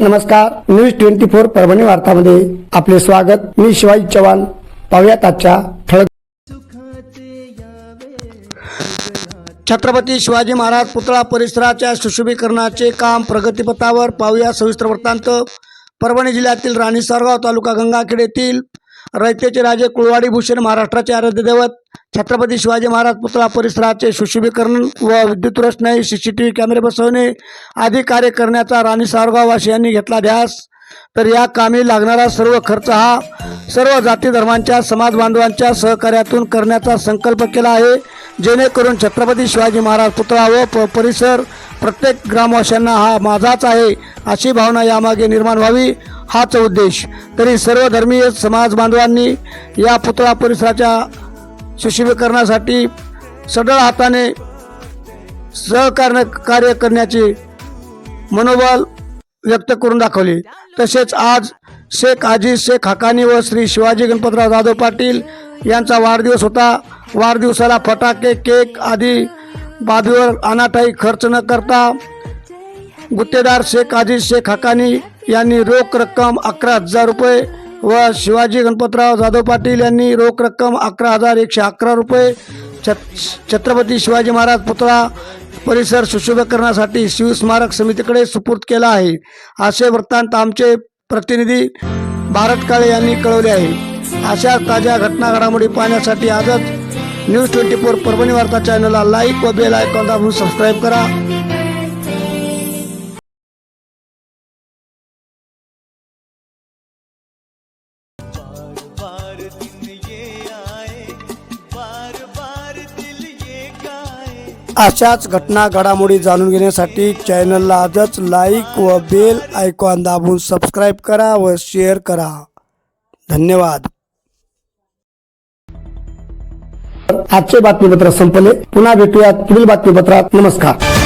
नमस्कार news twenty four Parbhani वार्तामध्ये आपले स्वागत. मी शिवाजी चव्हाण. पाहुयात आजच्या ठळक छत्रपती शिवाजी महाराज पुतळा परिसराच्या सुशोभीकरणाचे काम प्रगतीपथावर पाहूया सविस्तर वृत्तांत. परभणी जिल्ह्यातील राणीसरगाव तालुका गंगाखेड येथील रयतेचे राजे कुळवाडी भूषण महाराष्ट्राचे आराध्य दैवत छत्रपती शिवाजी महाराज पुतळा परिसराचे सुशोभीकरण व विद्युत रोषणाई सी सी टी व्ही कॅमेरे बसवणे आदी कार्य करण्याचा राणी सारगाव वासियांनी घेतला ध्यास. तर या कामी लागणारा सर्व खर्च हा सर्व जाती धर्मांच्या समाज बांधवांच्या सहकार्यातून करण्याचा संकल्प केला आहे. जेणेकरून छत्रपती शिवाजी महाराज पुतळा व प परिसर प्रत्येक ग्रामवाशांना हा माझाच आहे अशी भावना यामागे निर्माण व्हावी हाच उद्देश. तरी सर्व धर्मीय समाज बांधवांनी या पुतळा परिसराच्या सुशोभीकरणासाठी सदळ हाताने सहकार्य कार्य करण्याचे मनोबल व्यक्त करून दाखवली. तसेच आज शेख आजी शेख हकानी व श्री शिवाजी गणपतराव जाधव पाटील यांचा वाढदिवस होता. वाढदिवसाला फटाके केक आदी बाबीवर अनाठाई खर्च न करता गुत्तेदार शेख आजी शेख हकानी यांनी रोख रक्कम अकरा हजार रुपये व शिवाजी गणपतराव जाधव पाटील यांनी रोख रक्कम अकरा हजार एकशे अकरा रुपये. छत्रपती शिवाजी महाराज पुतळा परिसर सुशोभीकरणासाठी शिवस्मारक समितीकडे सुपूर्द केला आहे. असे वृत्तांत आमचे प्रतिनिधी भारत काळे यांनी कळवले आहे. अशा ताज्या घटना घडामोडी पाहण्यासाठी आजच न्यूज ट्वेंटी फोर परभणी वार्ता चॅनलला लाईक व बेल आयकॉन दाबून सबस्क्राईब करा. अशाच घटना घडामोडी जाणून घेण्यासाठी चॅनलला आजच लाईक व बेल आयकॉन दाबून सबस्क्राईब करा व शेअर करा. धन्यवाद. आजचे बातमीपत्र संपले. पुन्हा भेटूया पुढील बातमीपत्रात. नमस्कार.